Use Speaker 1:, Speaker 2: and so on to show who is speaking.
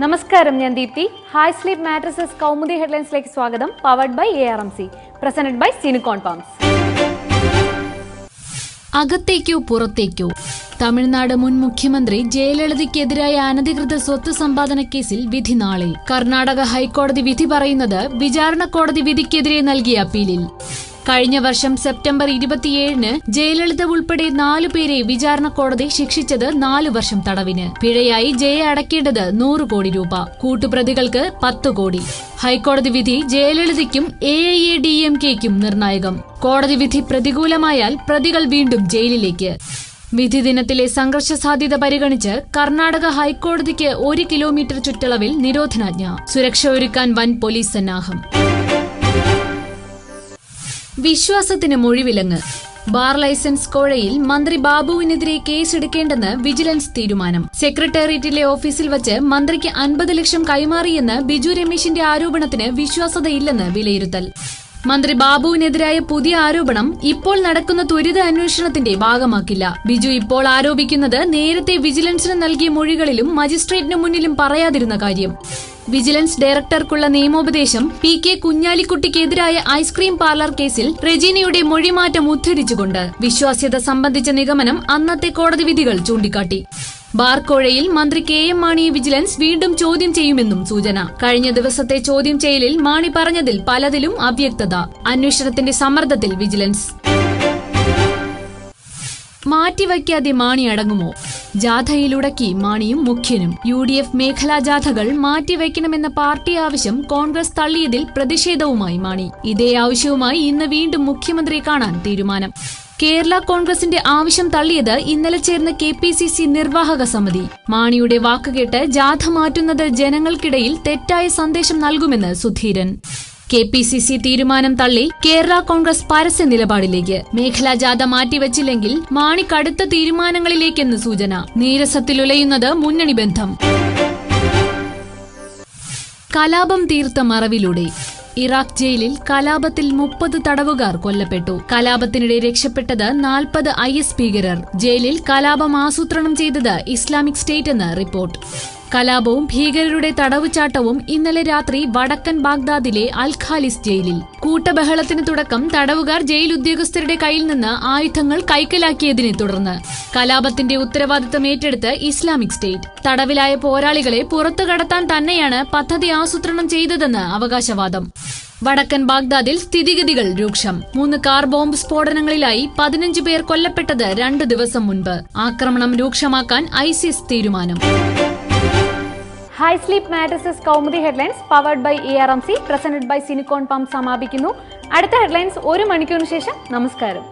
Speaker 1: നമസ്കാരം ഞാൻ Deepthi. Hi sleep mattresses Kaumudi ഹെഡ്ലൈൻസിലേക്ക് സ്വാഗതം. Powered by A R M C presented by Sinicon palms
Speaker 2: അകത്തേക്കോ പുറത്തേക്കോ? തമിഴ്നാട് മുൻ മുഖ്യമന്ത്രി ജയലളിതയ്ക്കെതിരായ അനധികൃത സ്വത്ത് സമ്പാദന കേസിൽ വിധി നാളെ കർണാടക ഹൈക്കോടതി വിധി പറയുന്നത് വിചാരണ കോടതി വിധിക്കെതിരെ നൽകിയ അപ്പീലിൽ. കഴിഞ്ഞ വർഷം സെപ്റ്റംബർ ഇരുപത്തിയേഴിന് ജയലളിത ഉൾപ്പെടെ നാലു പേരെ വിചാരണ കോടതി ശിക്ഷിച്ചത് നാലു വർഷം തടവിന്. പിഴയായി ജയ അടയ്ക്കേണ്ടത് നൂറ് കോടി രൂപ. കൂട്ടുപ്രതികൾക്ക് പത്ത് കോടി. ഹൈക്കോടതി വിധി ജയലളിതയ്ക്കും A I A D M കെയ്ക്കും നിർണായകം. കോടതി വിധി പ്രതികൂലമായാൽ പ്രതികൾ വീണ്ടും ജയിലിലേക്ക്. വിധി ദിനത്തിലെ സംഘർഷ സാധ്യത പരിഗണിച്ച് കർണാടക ഹൈക്കോടതിക്ക് ഒരു കിലോമീറ്റർ ചുറ്റളവിൽ നിരോധനാജ്ഞ. സുരക്ഷ ഒരുക്കാൻ വൻ പോലീസ് സന്നാഹം. വിശ്വാസത്തിന് മൊഴിവിലങ്ങ്. ബാർ ലൈസൻസ് കോഴയിൽ മന്ത്രി ബാബുവിനെതിരെ കേസെടുക്കേണ്ടെന്ന് വിജിലൻസ് തീരുമാനം. സെക്രട്ടേറിയറ്റിലെ ഓഫീസിൽ വച്ച് മന്ത്രിക്ക് അൻപത് ലക്ഷം കൈമാറിയെന്ന് ബിജു രമേശിന്റെ ആരോപണത്തിന് വിശ്വാസതയില്ലെന്ന് വിലയിരുത്തൽ. മന്ത്രി ബാബുവിനെതിരായ പുതിയ ആരോപണം ഇപ്പോൾ നടക്കുന്ന ത്വരിത അന്വേഷണത്തിന്റെ ഭാഗമാക്കില്ല. ബിജു ഇപ്പോൾ ആരോപിക്കുന്നത് നേരത്തെ വിജിലൻസിന് നൽകിയ മൊഴികളിലും മജിസ്ട്രേറ്റിനു മുന്നിലും പറയാതിരുന്ന കാര്യം. വിജിലൻസ് ഡയറക്ടർക്കുള്ള നിയമോപദേശം പി കെ കുഞ്ഞാലിക്കുട്ടിക്കെതിരായ ഐസ്ക്രീം പാർലർ കേസിൽ റെജീനയുടെ മൊഴിമാറ്റം ഉദ്ധരിച്ചുകൊണ്ട് വിശ്വാസ്യത സംബന്ധിച്ച നിഗമനം അന്നത്തെ കോടതി വിധികൾ ചൂണ്ടിക്കാട്ടി. ബാർക്കോഴയിൽ മന്ത്രി കെ എം മാണിയെ വിജിലൻസ് വീണ്ടും ചോദ്യം ചെയ്യുമെന്നും സൂചന. കഴിഞ്ഞ ദിവസത്തെ ചോദ്യം ചെയ്യലിൽ മാണി പറഞ്ഞതിൽ പലതിലും അവ്യക്തത. അന്വേഷണത്തിന്റെ സമ്മർദ്ദത്തിൽ വിജിലൻസ്. മാറ്റിവയ്ക്കാതെ മാണി അടങ്ങുമോ? ജാഥയിലുടക്കി മാണിയും മുഖ്യനും. യു ഡി എഫ് മേഖലാ ജാഥകൾ മാറ്റിവയ്ക്കണമെന്ന പാർട്ടി ആവശ്യം കോൺഗ്രസ് തള്ളിയതിൽ പ്രതിഷേധവുമായി മാണി. ഇതേ ആവശ്യവുമായി ഇന്ന് വീണ്ടും മുഖ്യമന്ത്രിയെ കാണാൻ തീരുമാനം. കേരള കോൺഗ്രസിന്റെ ആവശ്യം തള്ളിയത് ഇന്നലെ ചേർന്ന കെ പി സി സി നിർവാഹക സമിതി. മാണിയുടെ വാക്കുകേട്ട് ജാഥ മാറ്റുന്നത് ജനങ്ങൾക്കിടയിൽ തെറ്റായ സന്ദേശം നൽകുമെന്ന് Sudheeran. K P C C തീരുമാനം തള്ളി കേരള കോൺഗ്രസ് പരസ്യ നിലപാടിലേക്ക്. മേഖലാ ജാഥ മാറ്റിവച്ചില്ലെങ്കിൽ മാണി കടുത്ത തീരുമാനങ്ങളിലേക്കെന്ന് സൂചന. നീരസത്തിലുലയുന്നത് മുന്നണി ബന്ധം. കലാപം തീർത്ത മറവിലൂടെ. ഇറാഖ് ജയിലിൽ കലാപത്തിൽ മുപ്പത് തടവുകാർ കൊല്ലപ്പെട്ടു. കലാപത്തിനിടെ രക്ഷപ്പെട്ടത് നാൽപ്പത് ഐ എസ് ഭീകരർ. ജയിലിൽ കലാപം ആസൂത്രണം ചെയ്തത് ഇസ്ലാമിക് സ്റ്റേറ്റ് എന്ന് റിപ്പോർട്ട്. കലാപവും ഭീകരരുടെ തടവുചാട്ടവും ഇന്നലെ രാത്രി വടക്കൻ ബാഗ്ദാദിലെ അൽ ഖാലിസ് ജയിലിൽ. കൂട്ടബഹളത്തിന് തുടക്കം തടവുകാർ ജയിൽ ഉദ്യോഗസ്ഥരുടെ കയ്യിൽ നിന്ന് ആയുധങ്ങൾ കൈക്കലാക്കിയതിനെ തുടർന്ന്. കലാപത്തിന്റെ ഉത്തരവാദിത്തം ഏറ്റെടുത്ത് ഇസ്ലാമിക് സ്റ്റേറ്റ്. തടവിലായ പോരാളികളെ പുറത്തു കടത്താൻ തന്നെയാണ് പദ്ധതി ആസൂത്രണം ചെയ്തതെന്ന് അവകാശവാദം. വടക്കൻ ബാഗ്ദാദിൽ സ്ഥിതിഗതികൾ രൂക്ഷം. മൂന്ന് കാർ ബോംബ് സ്ഫോടനങ്ങളിലായി പതിനഞ്ച് പേർ കൊല്ലപ്പെട്ടത് രണ്ടു ദിവസം മുൻപ്. ആക്രമണം രൂക്ഷമാക്കാൻ ഐസിസ് തീരുമാനം.
Speaker 1: Hi sleep mattresses Kaumudi headlines powered by A R M C presented by Sinicon pump സമാപിക്കുന്നു. അടുത്ത ഹെഡ്ലൈൻസ് ഒരു മണിക്കൂറിന് ശേഷം നമസ്കാരം.